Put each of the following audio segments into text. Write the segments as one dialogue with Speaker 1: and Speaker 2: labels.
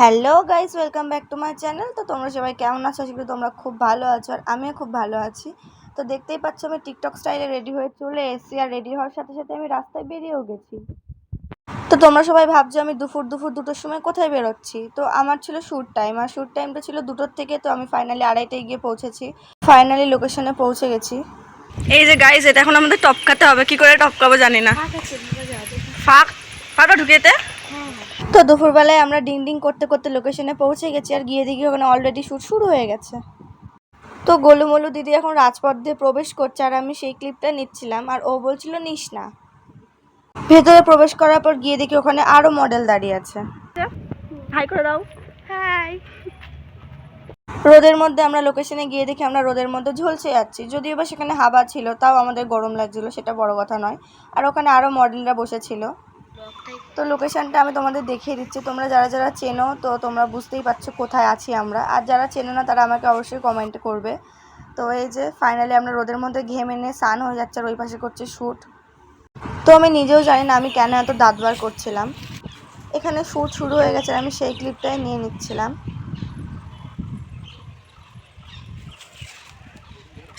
Speaker 1: Hello guys welcome back to my channel. তো তোমরা সবাই কেমন আছো? আশা করি তোমরা খুব ভালো আছো আর আমিও খুব ভালো আছি। তো দেখতেই পাচ্ছ আমি টিকটক স্টাইলে রেডি হয়ে চলে এসেছি আর রেডি হওয়ার সাথে সাথে আমি রাস্তায় বেরিয়েও গেছি। তো তোমরা সবাই ভাবছ আমি দুপুর দুপুর দুটোর সময় কোথায় বেরোচ্ছি? তো আমার ছিল শ্যুট টাইম আর শ্যুট টাইমটা ছিল দুটোর থেকে তো আমি ফাইনালি আড়াইটায় গিয়ে পৌঁছেছি। ফাইনালি লোকেশনে পৌঁছে গেছি। এই যে গাইস এটা এখন আমাদের টপকাতে হবে। কি করে টপকাবো জানি না। ফাঁক ফাঁকা ঢুকেতে তো দুপুরবেলায় আমরা ডিং ডিং করতে করতে লোকেশনে পৌঁছে গেছি আর গিয়ে দেখি ওখানে অলরেডি শ্যুট শুরু হয়ে গেছে। তো গোলুমলু দিদি এখন রাজপথ দিয়ে প্রবেশ করছে আর আমি সেই ক্লিপটা নিচ্ছিলাম আর ও বলছিল নিস না ভেতরে প্রবেশ করার পর গিয়ে দেখি ওখানে আরও মডেল দাঁড়িয়ে আছে। হাই করে দাও।
Speaker 2: হাই
Speaker 1: রোদের মধ্যে আমরা লোকেশনে গিয়ে দেখি আমরা রোদের মধ্যে ঝলসে যাচ্ছি। যদিও বা সেখানে হাওয়া ছিল তাও আমাদের গরম লাগছিল সেটা বড় কথা নয়। আর ওখানে আরও মডেলরা বসেছিল। তো লোকেশনটা আমি তোমাদের দেখিয়ে দিচ্ছি। তোমরা যারা যারা চেনো, তো তোমরা বুঝতেই পারছ কোথায় আছি আমরা। আর যারা চেনো না, তারা আমাকে অবশ্যই কমেন্ট করবে। তো এই যে ফাইনালি আমরা রোদের মধ্যে ঘেমে নিয়ে স্নান হয়ে যাচ্ছে, আর ওই পাশে করছে শ্যুট তো আমি নিজেও জানি না, আমি কেন এত দাঁত বার করছিলাম। এখানে শ্যুট শুরু হয়ে গেছে, আমি সেই ক্লিপটাই নিয়ে নিচ্ছিলাম।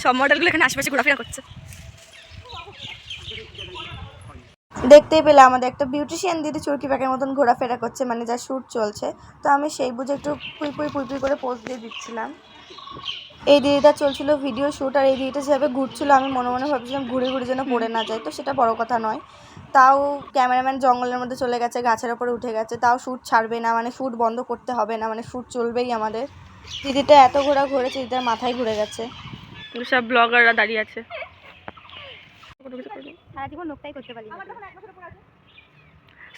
Speaker 2: সব মডেলগুলো এখানে আশেপাশে ঘোরাফেরা করছে।
Speaker 1: দেখতেই পেলে আমাদের একটা বিউটিশিয়ান দিদি চুরকি প্যাকের মতন ঘোরাফেরা করছে মানে যা শ্যুট চলছে। তো আমি সেই বুঝে একটু পুই পুই পুই পুই করে পোজ দিয়ে দিচ্ছিলাম। এই দিদিটা চলছিল ভিডিও শ্যুট আর এই দিদিটা যেভাবে ঘুরছিল, আমি মনে মনে ভাবছিলাম ঘুরে ঘুরে যেন পড়ে না যায়। তো সেটা বড় কথা নয়। তাও ক্যামেরাম্যান জঙ্গলের মধ্যে চলে গেছে, গাছের ওপরে উঠে গেছে। তাও শ্যুট ছাড়বে না মানে শ্যুট বন্ধ করতে হবে না মানে শ্যুট চলবেই আমাদের। দিদিটা এত ঘোরা ঘুরেছে, দিদিটার মাথায় ঘুরে গেছে।
Speaker 2: সব ব্লগাররা দাঁড়িয়ে আছে।
Speaker 3: সারা জীবন লোকটাই করতে পারি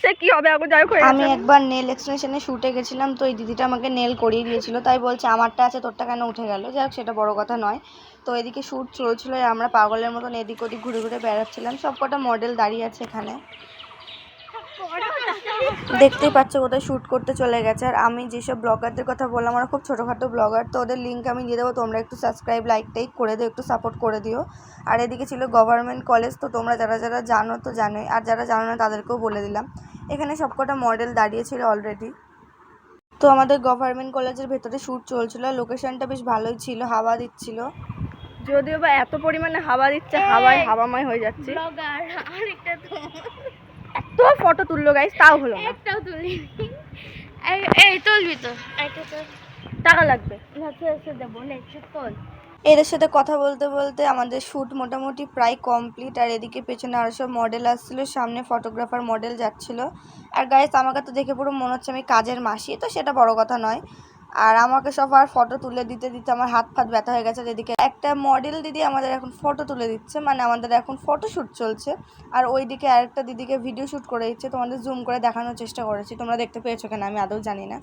Speaker 2: সে কি হবে এখন যাই হোক
Speaker 1: আমি একবার নেল এক্সটেনশনে শুটে গেছিলাম তো এই দিদিটা আমাকে নেল করিয়ে দিয়েছিল তাই বলছে আমারটা আছে তোরটা কেন উঠে গেল? যাই হোক সেটা বড় কথা নয়। তো এদিকে শ্যুট চলছিল আমরা পাগলের মতন এদিক ওদিক ঘুরে ঘুরে বেড়াচ্ছিলাম সব কটা মডেল দাঁড়িয়ে আছে এখানে। দেখতেই পাচ্ছ কোথায় শ্যুট করতে চলে গেছে। আর আমি যেসব ব্লগারদের কথা বললাম ওরা খুব ছোটোখাটো ব্লগার তো ওদের লিঙ্ক আমি দিয়ে দেবো। তোমরা একটু সাবস্ক্রাইব লাইক টাইক করে দিও একটু সাপোর্ট করে দিও। আর এদিকে ছিল গভর্নমেন্ট কলেজ তো তোমরা যারা যারা জানো তো জানোই। আর যারা জানো না তাদেরকেও বলে দিলাম। এখানে সবকটা মডেল দাঁড়িয়েছিল অলরেডি তো আমাদের গভর্নমেন্ট কলেজের ভেতরে শ্যুট চলছিল। লোকেশনটা বেশ ভালোই ছিল হাওয়া দিচ্ছিল।
Speaker 2: যদিও বা এত পরিমাণে হাওয়া দিচ্ছে হাওয়ায় হাওয়াময় হয়ে যাচ্ছে। এত ফটো তুললো গাইস তাও হলো না।
Speaker 3: একটাও তুলি এই তুলবি তো। একটা তো
Speaker 2: টাকা লাগবে।
Speaker 3: ভাবছি এসে দেবো? তোল।
Speaker 1: এদের সাথে কথা বলতে বলতে আমাদের শ্যুট মোটামুটি প্রায় কমপ্লিট আর এদিকে পেছনে আরও সব মডেল আসছিল সামনে ফটোগ্রাফার মডেল যাচ্ছিল। আর গাইস আমাকে তো দেখে পুরো মনে হচ্ছে আমি কাজের মাসি তো সেটা বড় কথা নয়। আর আমাকে সব আর ফটো তুলে দিতে দিতে আমার হাত ফাত ব্যথা হয়ে গেছে এদিকে একটা মডেল দিদি আমাদের এখন ফটো তুলে দিচ্ছে মানে আমাদের এখন ফটো শ্যুট চলছে। আর ওইদিকে আরেকটা দিদিকে ভিডিও শ্যুট করে দিচ্ছে, তোমাদের জুম করে দেখানোর চেষ্টা করেছি, তোমরা দেখতে পেয়েছ কেন আমি আদৌ জানি না।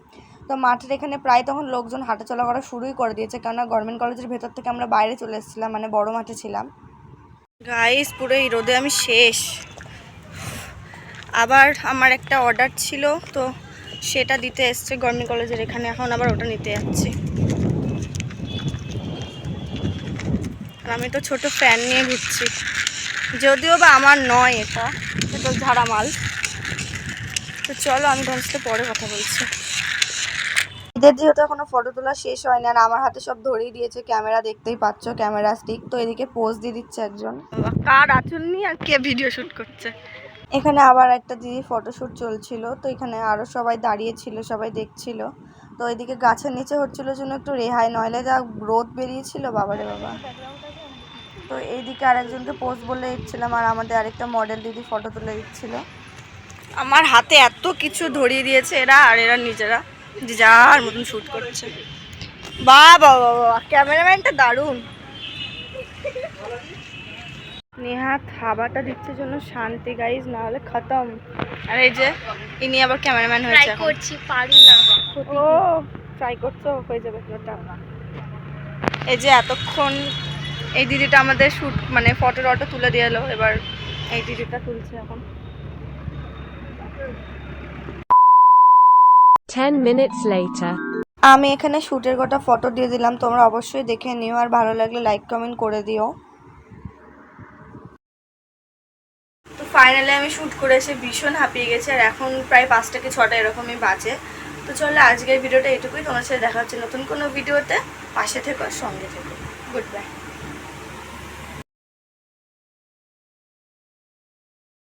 Speaker 1: তো মাঠের এখানে প্রায় তখন লোকজন হাঁটাচলা করা শুরুই করে দিয়েছে, কেননা গভর্নমেন্ট কলেজের ভেতর থেকে আমরা বাইরে চলে এসেছিলাম মানে বড় মাঠে ছিলাম। গাইস পুরো এই রোদে আমি শেষ। আবার আমার একটা অর্ডার ছিল, তো সেটা দিতে এসছে, গভর্নমেন্ট কলেজের এখানে। এখন আবার ওটা নিতে যাচ্ছি। আর আমি তো ছোট ফ্যান নিয়ে ঘুরছি। যদিও বা আমার নয় এটা এটা ঝাড়া মাল তো চলো, আমি তোমার সাথে পরে কথা বলছি। এদের যেহেতু এখনও ফটো তোলা শেষ হয় না, আর আমার হাতে সব ধরিয়ে দিয়েছে, ক্যামেরা দেখতেই পাচ্ছ, ক্যামেরা স্টিক তো এদিকে পোজ দিয়ে দিচ্ছে একজন।
Speaker 2: কার আঁচল নিয়ে আর কে ভিডিও শুট করছে?
Speaker 1: এখানে আবার একটা দিদি ফটোশ্যুট চলছিল, তো এখানে আরও সবাই দাঁড়িয়ে ছিল, সবাই দেখছিল। তো এদিকে গাছের নিচে হচ্ছিল জন্য একটু রেহাই, নইলে যা রোদ বেরিয়েছিল, বাবারে বাবা। তো এইদিকে আরেকজনকে পোস্ট বলে দিচ্ছিলাম, আর আমাদের আরেকটা মডেল দিদি ফটো তুলে দিচ্ছিল। আমার হাতে এত কিছু ধরিয়ে দিয়েছে এরা আর এরা নিজেরা, যে যার মতন শ্যুট করছে। বা বাবা বাবা ক্যামেরাম্যানটা দারুণ। নেহাত হাওয়াটা দিচ্ছে জন্য শান্তি গাইজ না হলে খতম। আর এই যে ইনি আবার ক্যামেরাম্যান
Speaker 3: ট্রাই
Speaker 1: হয়েছে এখন।
Speaker 3: করছি পারি না।
Speaker 1: ও ট্রাই করছ হয়ে যাবে ওটা এই যে এতক্ষণ এই দিদিটা আমাদের শুট মানে ফটো টটো তুলে দিয়ে এলো এবার এই দিদিটা তুলছে এখন।
Speaker 4: 10 minutes later.
Speaker 1: আমি এখানে শ্যুটের গোটা ফটো দিয়ে দিলাম তোমরা অবশ্যই দেখে নিও আর ভালো লাগলে লাইক কমেন্ট করে দিও। ফাইনালি আমি শ্যুট করে এসে ভীষণ হাঁপিয়ে গেছি, আর এখন প্রায় পাঁচটা কি ছটা এরকমই বাজে। তো চলো, আজকের ভিডিওটা এটুকুই তোমার সাথে দেখা হচ্ছে নতুন কোনো ভিডিওতে। পাশে থেকো সঙ্গে থেকো। Good bye